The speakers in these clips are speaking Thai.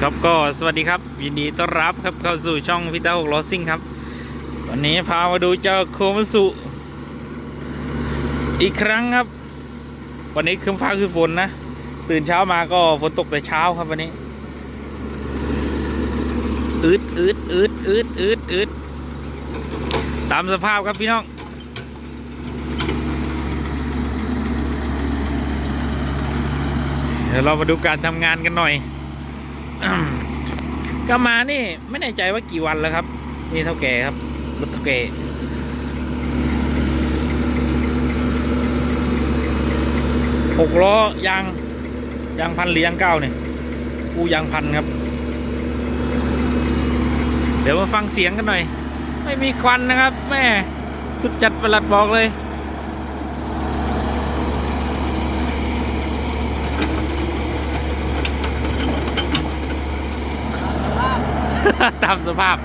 ครับก็สวัสดีครับ ยินดีต้อนรับครับเข้าสู่ช่องพิตาหกล้อซิ่งครับ วันนี้พามาดูเจ้าโคมสุ อีกครั้งครับ วันนี้คืมฟ้าคือฝนนะ ตื่นเช้ามาก็ฝนตกแต่เช้าครับวันนี้อืดอืดอืดอืดอืดอืดตามสภาพครับพี่น้องเดี๋ยวเรามาดูการทำงานกันหน่อย ก็มานี่ไม่แน่ใจว่ากี่วันแล้วครับนี่เท่าแก่ครับรถเท่าแก่หกล้อยางยางพันหรือยางเก้าเนี่ยกูยางพันครับ เดี๋ยวมาฟังเสียงกันหน่อย ไม่มีควันนะครับ แม่สุดจัดประหลัดบอกเลย ตามสภาพ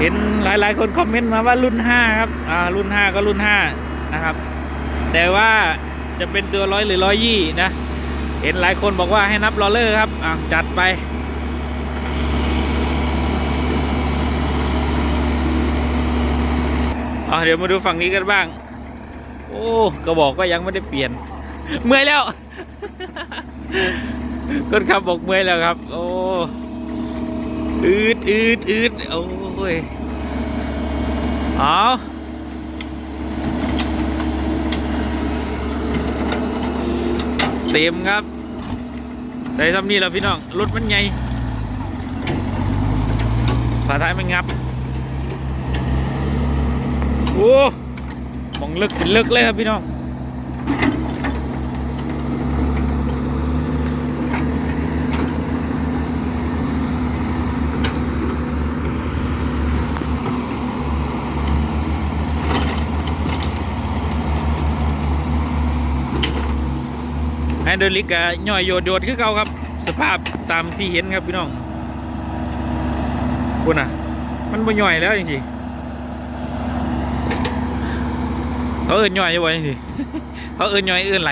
เห็นหลายๆ คนคอมเมนต์มาว่ารุ่น 5 ครับ อ่า รุ่น 5 ก็รุ่น 5 นะครับ แต่ว่าจะเป็นตัวร้อยหรือร้อยยี่นะ เห็นหลายคนบอกว่าให้นับลอเลอร์ครับ อ่าจัดไปอ่าเดี๋ยวมาดูฝั่งนี้กันบ้าง โอ้ กระบอกก็ยังไม่ได้เปลี่ยน เมื่อยแล้ว คนขับบอกเมื่อยแล้วครับ โอ้อืดอืดอืดโอ้ยเอาเต็มครับใส่ซ้ำนี่แล้วพี่น้องรถมันใหญ่ฝาท้ายมันงับ โอ้มองลึกเป็นลึกเลยครับพี่น้อง ไฮดรลิกก็ย่อยโยดโยดคือเก่าครับ สภาพตามที่เห็นครับพี่น้องคุณอะ มันบ่ย่อยแล้วจริงๆเขาเอื่นย่อยอยู่บ่จริงๆเขาเอื่นย่อยเอื่นไหล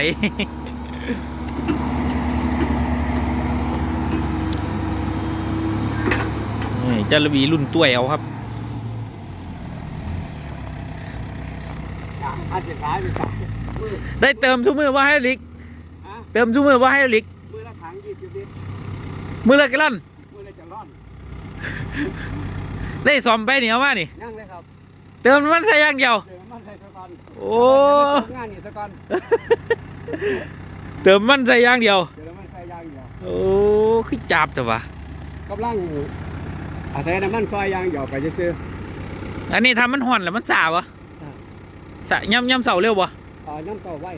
จารบีรุ่นต้วเอาครับได้เติมทุกมือว่าให้ลิก เติมทุกมือว่าให้ลิก มือละถังยี่สิบลิตรมือละกะลันมือละจะร่อนได้ซ่อมไปนี่เอามานี่ ยังเลยครับเติมมันใส่อย่างเดียว เดี๋ยวมันใส่สะกอนโอ้งานนี่สะกอนเติมมันใส่อย่างเดียว เดี๋ยวมันใส่ยางเดียวโอ้คือจับแต่วะกำลังอาศัยน้ำมันซอยยางเดียวไปจะซื้อ อันนี้ทำมันห่อนแล้วมันสาวะสะย่ำย่ำเสาเร็ววะเอ่อน้ำเสาไว้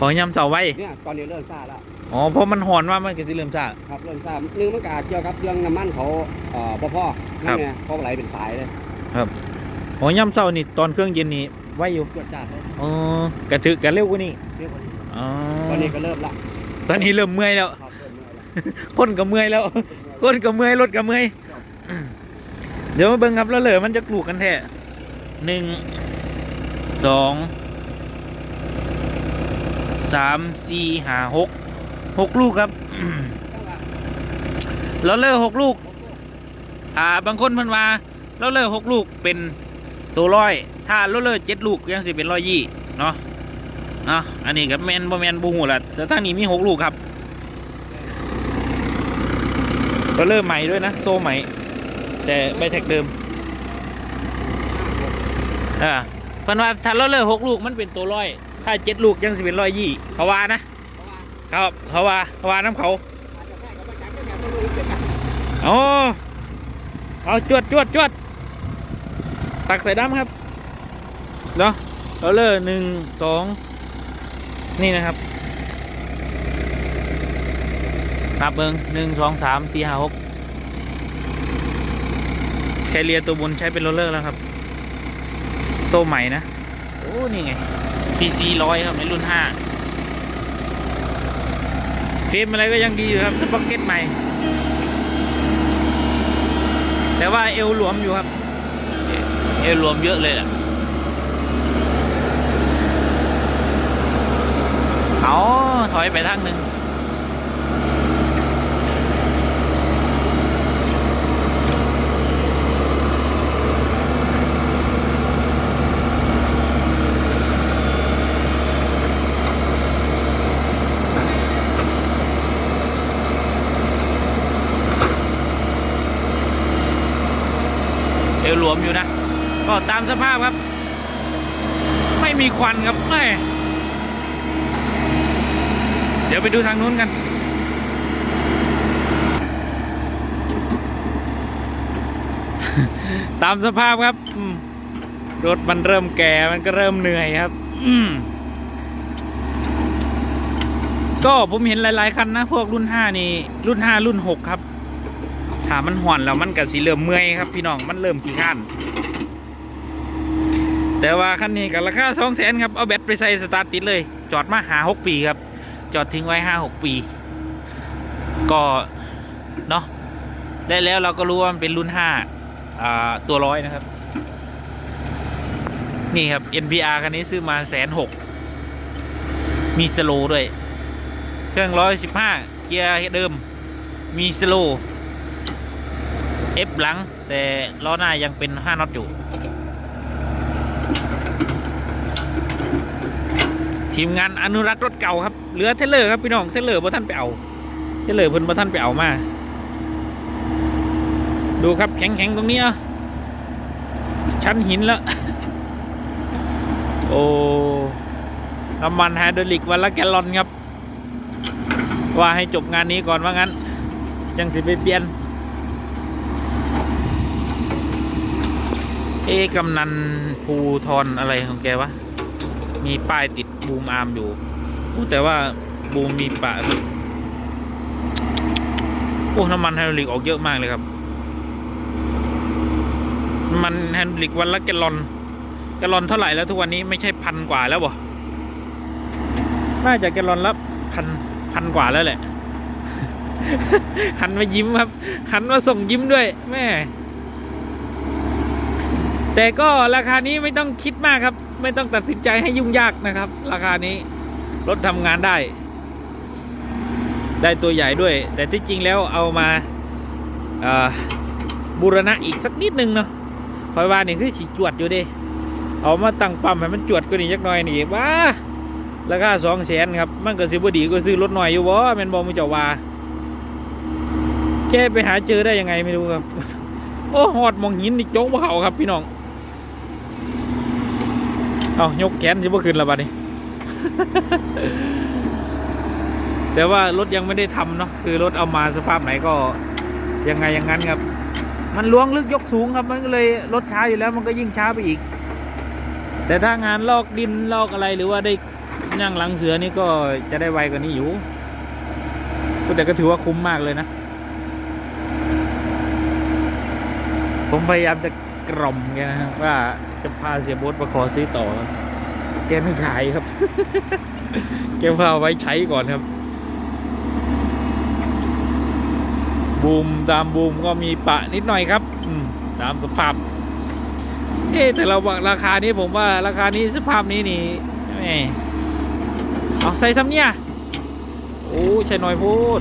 พอย่ำเสาไว้ เนี่ยตอนนี้เริ่มซ่าแล้วอ๋อเพราะมันห่อนว่ามันก็สิเริ่มซ่าครับเริ่มซ่าหนึ่งมันก็เกี่ยวกับเรื่องน้ำมันเขาเอ่อบ่พอครันั่บนไงเขาไหลเป็นสายเลยอ๋อย่ำเสานี่ตอนเครื่องเย็นนี่ไว้อยู่ตรวจจัดเลยอ๋อกระถึกกันเร็วกว่านี้เรียกว่านี้อ๋อตอนนี้ก็เริ่มละตอนนี้เริ่มเมื่อยแล้ว ครับเริ่มเมื่อยละคนก็เมื่อยแล้ว คนก็เมื่อยรถก็เมื่อย เดี๋ยวมาเบิ่งครับแล้วเหลือมันจะกลูกกันแท้หนึ่งสอง สามสี่ห้าหกหกลูกครับแล้วเลอหกลูก อ่าบางคนเพิ่นว่าแล้วเลอหกลูกเป็นตัวร้อย ถ้าแล้วเลอเจ็ดลูกยังสิเป็นร้อยยี่เนาะเนาะอันนี้กับแมนบ่แมนบูหูละแต่ทางนี้มีหกลูกครับก็เริ่มใหม่ด้วยนะ โซ่ใหม่ แต่ใบแท็กเดิมอ่าเพิ่นว่าถ้าเราเลอหกลูกมันเป็นตัวร้อย ถ้าเจ็ดลูกยังสิเป็นร้อยยี่เขาว่านะครับเขาว่าเขาว่าน้ำเขาอาจจะแค่กับไปจักก็แค่ต้องรู้เอาจวดจวดจวดตักใส่ดำครับเนาะเราเลอหนึ่งสองนี่นะครับนับเบิงหนึ่งสองสามสี่ห้าหกแคเรียตัวบนใช้เป็นโรลเลอร์แล้วครับ โซ่ใหม่นะ โอ้ นี่ไง PC ร้อยครับในรุ่นห้าเฟรมอะไรก็ยังดีอยู่ครับสป็อกเก็ตใหม่ แต่ว่าเอวหลวมอยู่ครับ เอวหลวมเยอะเลยแหละเอาเอาถอยไปทางหนึ่งเอวหลวมอยู่นะ ก็ตามสภาพครับ ไม่มีควันครับไม่เดี๋ยวไปดูทางนู้นกัน ตามสภาพครับรถมันเริ่มแก่มันก็เริ่มเหนื่อยครับก็ผมเห็นหลาย ๆ คันนะ พวกรุ่น 5 นี่ รุ่น 5 รุ่น 6 ครับถามมันห่อนแล้วมันก็สิเริ่มเมื่อยครับ พี่น้องมันเริ่มขี้ข้าน แต่ว่าคันนี้ก็ราคาสองแสนครับ เอาแบตไปใส่สตาร์ทติดเลย จอดมาหาหกปีครับ จอดทิ้งไว้ห้าหกปี ก็เนาะได้แล้วเราก็รู้ว่ามันเป็นรุ่นห้าอ่าตัวร้อยนะครับ นี่ครับ NPR คันนี้ซื้อมาแสนหกมีสโลด้วย เครื่องร้อยสิบห้าเกียร์เดิม มีสโลเอฟหลัง แต่ล้อหน้ายังเป็นห้าน็อตอยู่ ทีมงานอนุรักษ์รถเก่าครับเหลือเทเลอร์ครับพี่น้องเทเลอร์พอท่านไปเอาเทเลอร์เพิ่นพอท่านไปเอามา ดูครับแข็งๆตรงนี้อะชั้นหินแล้วโอ้น้ำมันไฮดรอลิกวันละแกลลอนครับ ว่าให้จบงานนี้ก่อนว่างั้น ยังสิไปเปลี่ยน เอ๊กำนันภูทรอะไรของแกวะ มีป้ายติดบูมอาร์มอยู่แต่ว่าบูมมีปะโอ้น้ำมันไฮดรอลิกออกเยอะมากเลยครับน้ำมันไฮดรอลิกวันละแกลลอน แกลลอนเท่าไหร่แล้วทุกวันนี้ไม่ใช่พันกว่าแล้วบ่น่าจะแกลลอนละพันพันกว่าแล้วแหละ หันมายิ้มครับ หันมาส่งยิ้มด้วย แม่ แต่ก็ราคานี้ไม่ต้องคิดมากครับ ไม่ต้องตัดสินใจให้ยุ่งยากนะครับ ราคานี้รถทำงานได้ ได้ตัวใหญ่ด้วย แต่ที่จริงแล้วเอามาบูรณะอีกสักนิดนึงเนาะคอยว่านี่คือฉีจวดอยู่ดิเอามาตั้งปั๊มให้มันจวดกว่านี้จักน่อยนี่ว้าราคาสองแสนครับ มันก็สิบดีก็ซื้อรถหน่อยอยู่บ่แมนบ่มึงจ้าว่าแกไปหาเจอได้ยังไงไม่รู้ครับ โอ้หอดมองหินนี่โจ๊กบ่เขาครับพี่น้อง เอายกแขนสิบ่ขึ้นและบัดนี้ แต่ว่ารถยังไม่ได้ทำเนาะคือรถเอามาสภาพไหนก็ยังไงอย่างนั้นครับ มันล้วงลึกยกสูงครับมันก็เลยรถช้าอยู่แล้วมันก็ยิ่งช้าไปอีก แต่ถ้างานลอกดินลอกอะไรหรือว่าได้นั่งหลังเสือนี่ก็จะได้ไวกว่านี้อยู่แต่ก็ถือว่าคุ้มมากเลยนะ ผมพยายามจะ กล่อมแกนะครับว่าจะพาเสียบดมาขอซื้อต่อ แกไม่ขายครับ แกพาไว้ใช้ก่อนครับ บูมตามบูมก็มีปะนิดหน่อยครับอืมตามสภาพเอ๊แต่เราราคานี้ผมว่าราคานี้สภาพนี้นี่เอาใส่ซ้ำเนี่ยโอ้ใช่หน่อยพูด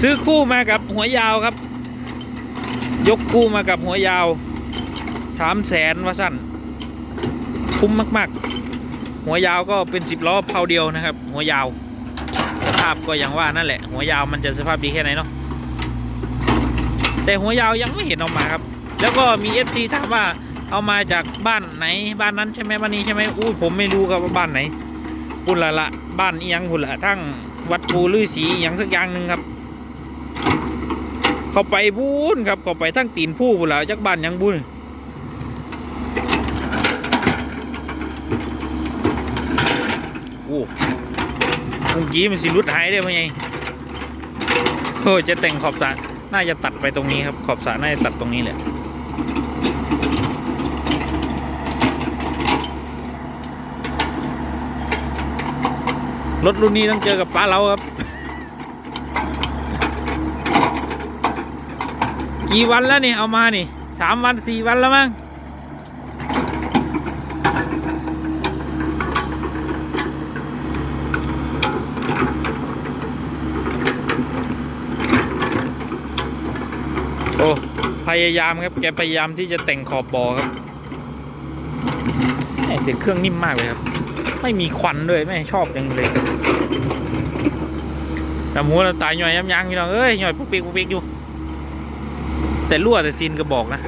ซื้อคู่มากับหัวยาวครับ ยกคู่มากับหัวยาวสามแสนว่าสั้นคุ้มมากๆ หัวยาวก็เป็นสิบล้อเพาเดียวนะครับ หัวยาว สภาพก็อย่างว่านั่นแหละ หัวยาวมันจะสภาพดีแค่ไหนเนาะแต่หัวยาวยังไม่เห็นออกมาครับ แล้วก็มี FC ถามว่าเอามาจากบ้านไหนบ้านนั้นใช่ไหมบ้านนี้ใช่ไหมอู้ผมไม่รู้ครับว่าบ้านไหนพุ่นละละบ้านเอียงพุ่นละทั้งวัดปูลือสีอย่างสักอย่างหนึ่งครับ เขาไปบุญครับเขาไปทั้งตีนผู้บุญแล้วจักบ้านยังบุญโอ้เมื่อกี้มันสิรุดหายได้ไหมไงโอ้จะแต่งขอบสระน่าจะตัดไปตรงนี้ครับ ขอบสระน่าจะตัดตรงนี้แหละรถรุ่นนี้ต้องเจอกับป้าเราครับ กี่วันแล้วนี่ เอามานี่สามวันสี่วันแล้วมั้งโอ้พยายามครับ แกพยายามที่จะแต่งขอบบ่อครับเสียงเครื่องนิ่มมากเลยครับ ไม่มีควันด้วยไม่ชอบจังเลยแต่หมูเราตายหน่อยย้ำยังอยู่น้องเอ้ยหน่อยปุ๊บปิ๊กปุ๊บปิ๊กอยู่ แต่รั่วแต่ซีนกระบอกนะ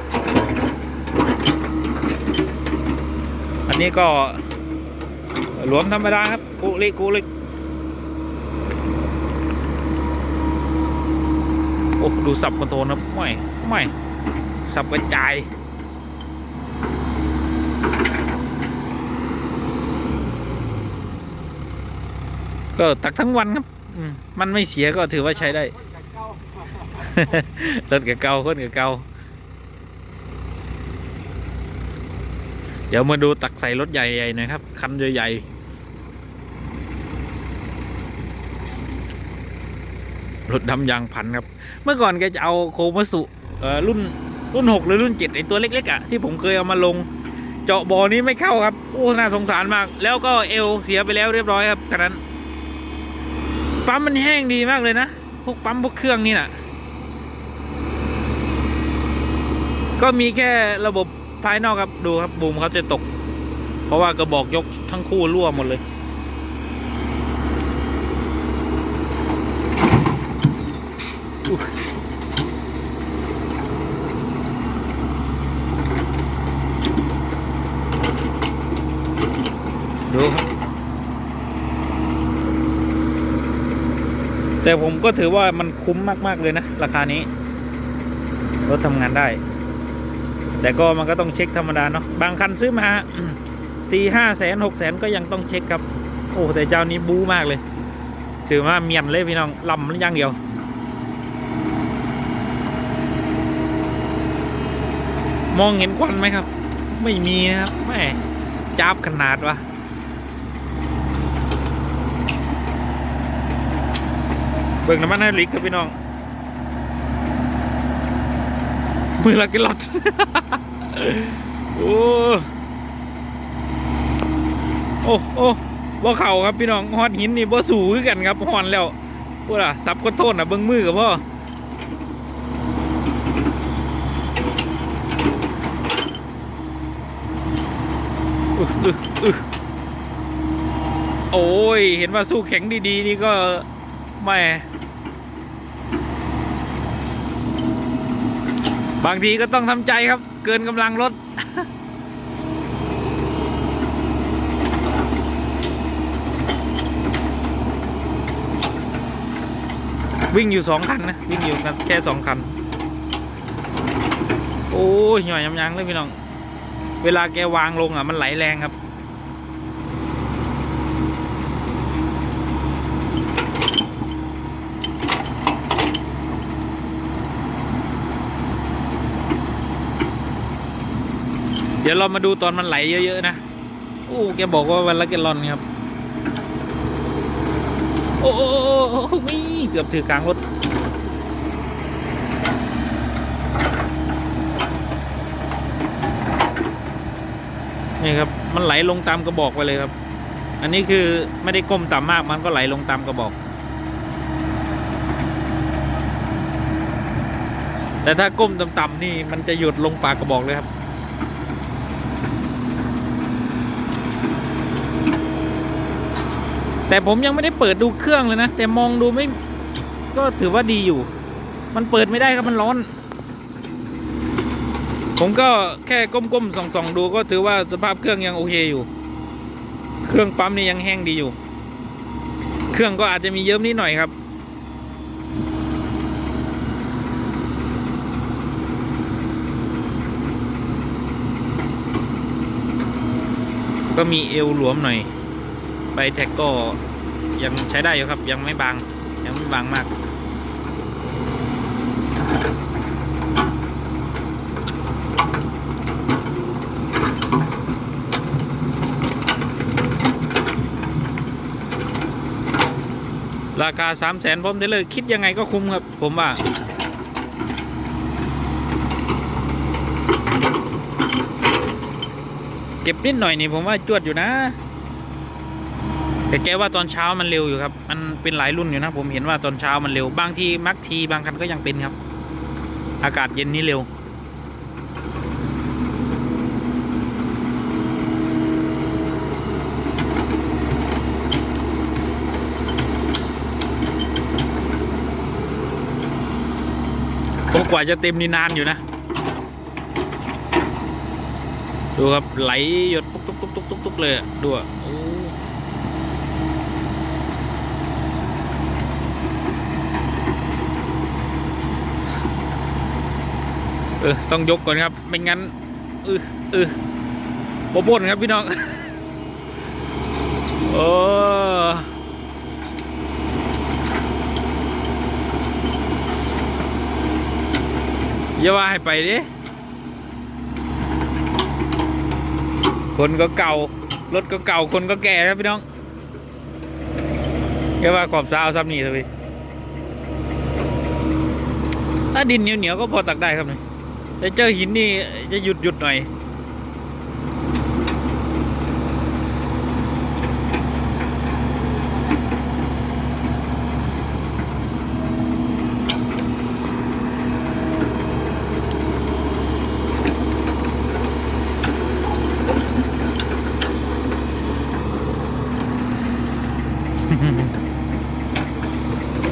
อันนี้ก็หลวมธรรมดาครับกุลิกุลิโอ้ดูสับคอนโทรลนะไม่ไม่สับกระจายก็ตักทั้งวันครับ มันไม่เสียก็ถือว่าใช้ได้ รถกับเกาคนกับเกาเดี๋ยวมาดูตักใส่รถใหญ่ๆหน่อยครับ คันใหญ่ๆรถดำยางพันครับ เมื่อก่อนแกจะเอาโคมาสุรุ่นรุ่นหกหรือรุ่นเจ็ดไอตัวเล็กๆอะ่ะที่ผมเคยเอามาลง เจาะบ่อนี้ไม่เข้าครับโอ้น่าสงสารมาก แล้วก็เอวเสียไปแล้วเรียบร้อยครับคันนั้นปั๊มมันแห้งดีมากเลยนะ พวกปั๊มพวกเครื่องนี่น่ะ ก็มีแค่ระบบภายนอกครับดูครับบูมเขาจะตก เพราะว่ากระบอกยกทั้งคู่รั่วหมดเลย ดูครับ แต่ผมก็ถือว่ามันคุ้มมาก ๆ เลยนะ ราคานี้รถทำงานได้ แต่ก็มันก็ต้องเช็คธรรมดาเนาะบางคันซื้อมาสี่ห้าแสนหกแสนก็ยังต้องเช็คครับ โอ้แต่เจ้านี้บู๊มากเลยซื้อมาเมียนเลยพี่น้องลำย่างเดียว มองเห็นควันไหมครับ ไม่มีนะครับแม่จับขนาดวะเบิ่งน้ำมันไฮลิกครับพี่น้อง มือละกิลอดโอ้โอ้โอ้บ่เข่าครับพี่น้องฮอดหินนี่บ่สู่คือกันครับฮอนแล้วพูดอะซับก็โทษนะเบิ่งมือกับพ่ออึอึอึโอ้ย เห็นว่าสู้แข็งดี ๆ นี่ก็ไม่ บางทีก็ต้องทำใจครับ เกินกำลังรถ วิ่งอยู่สองคันนะ วิ่งอยู่กันแค่สองคัน โอ้ยหน่อยยำยังเลยพี่น้อง เวลาแกวางลงอะ มันไหลแรงครับ เดี๋ยวเรามาดูตอนมันไหลเยอะ ๆ นะโอ้แกบอกว่าวันละแกลลอนครับ โอ้โอ้โอ้โอ้โอ้ไม่เกือบถือกลางรถนี่ครับ มันไหลลงตามกระบอกไปเลยครับ อันนี้คือไม่ได้ก้มต่ำมากมันก็ไหลลงตามกระบอก แต่ถ้าก้มต่ำๆนี่มันจะหยุดลงปากกระบอกเลยครับ แต่ผมยังไม่ได้เปิดดูเครื่องเลยนะ แต่มองดูไม่ก็ถือว่าดีอยู่ มันเปิดไม่ได้ครับมันร้อน ผมก็แค่ก้มๆส่องๆดูก็ถือว่าสภาพเครื่องยังโอเคอยู่ เครื่องปั๊มนี่ยังแห้งดีอยู่ เครื่องก็อาจจะมีเยิ้มนิดหน่อยครับก็มีเอวหลวมหน่อย ไปแท็กก็ยังใช้ได้อยู่ครับ ยังไม่บาง ยังไม่บางมาก ราคาสามแสนพร้อมได้เลยคิดยังไงก็คุ้มครับ ผมว่าเก็บนิดหน่อยนี่ผมว่าจวดอยู่นะ แต่แกว่าตอนเช้ามันเร็วอยู่ครับ มันเป็นหลายรุ่นอยู่นะ ผมเห็นว่าตอนเช้ามันเร็ว บางทีมักทีบางคันก็ยังเป็นครับ อากาศเย็นนี้เร็วกว่าจะเต็มนี่นานอยู่นะ ดูครับไหลหยดตุ๊บตุ๊บตุ๊บตุ๊บตุ๊บเลยดู เออต้องยกก่อนครับ ไม่งั้นเออเออโป๊นครับพี่น้องโอ้อย่าว่าให้ไปดิคนก็เก่ารถก็เก่าคนก็แก่ครับพี่น้องแค่ว่าขอบสาวซ้ำนี่เลยถ้าดินเหนียวๆก็พอตักได้ครับนี่ แต่เจอหินนี่จะหยุดหยุดหน่อย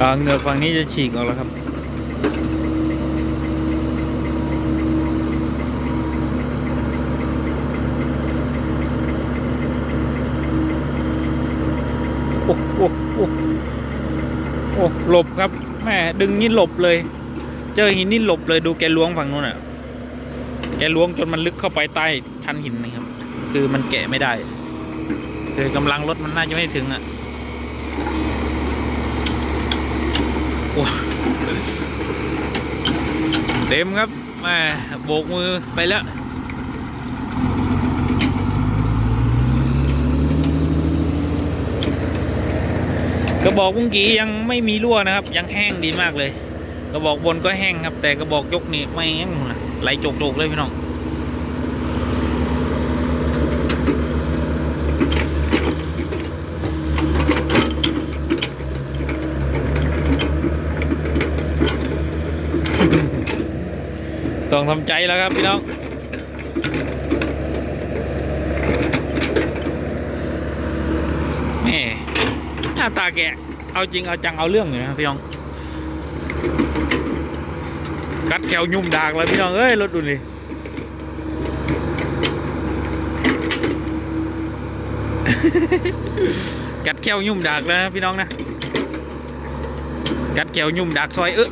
อ่าเหงือกฝั่งนี้จะฉีกออกแล้วครับ โอ้โอ้โอ้โอ้หลบครับแม่ดึงนี่หลบเลย เจอหินนี่หลบเลยดูแกล้วงฝั่งนู้นอะ แกล้วงจนมันลึกเข้าไปใต้ชั้นหินนะครับ คือมันแกะไม่ได้ คือกำลังรถมันน่าจะไม่ถึงอะโอ้เต็มครับแม่โบกมือไปแล้ว กระบอกเมื่อกี้ยังไม่มีรั่วนะครับ ยังแห้งดีมากเลย กระบอกบนก็แห้งครับ แต่กระบอกยกนี่ไม่แห้งนะไหลจกๆเลยพี่น้องต้องทำใจแล้วครับพี่น้องแม่าตาแกเอาจริงเอาจังเอาเรื่องอยู่นะพี่น้อง กัดแขวยุ่มดากเลยพี่น้องเอ้ยรถดูดิกัดแขวยุ่มดากแล้วนะพี่น้องนะ กัดแขวยุ่มดากซอยเออ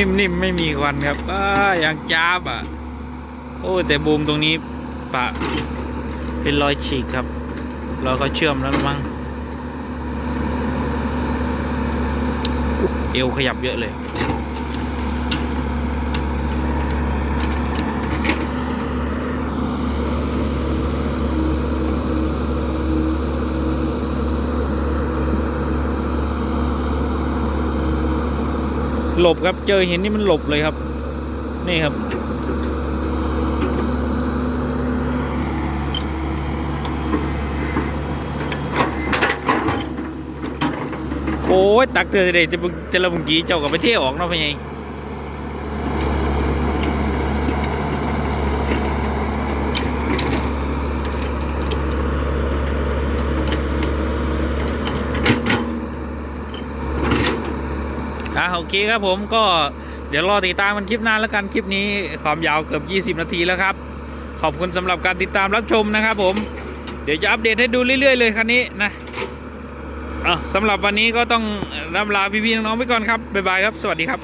นิ่มๆไม่มีควันครับอ้าย่างจ้าบอะ โอ้แต่บูมตรงนี้ปะ เป็นรอยฉีกครับเขาก็เชื่อมแล้วมั้งเอวขยับเยอะเลย หลบครับ เจอเห็นนี่มันหลบเลยครับ นี่ครับ โอ้ยตักเตือนเลยจะจะระบุกีเจ้ากับไปเที่ยวออกเนาะพี่ไงอ่ โอเคครับผมก็เดี๋ยวรอติดตามมันคลิปหน้าแล้วกันคลิปนี้ความยาวเกือบ 20 นาทีแล้วครับ ขอบคุณสำหรับการติดตามรับชมนะครับผม เดี๋ยวจะอัปเดตให้ดูเรื่อย ๆ เลยคันนี้นะอะสำหรับวันนี้ก็ต้องรำลาพี่ๆน้องๆไปก่อนครับบ๊ายบายครับ สวัสดีครับ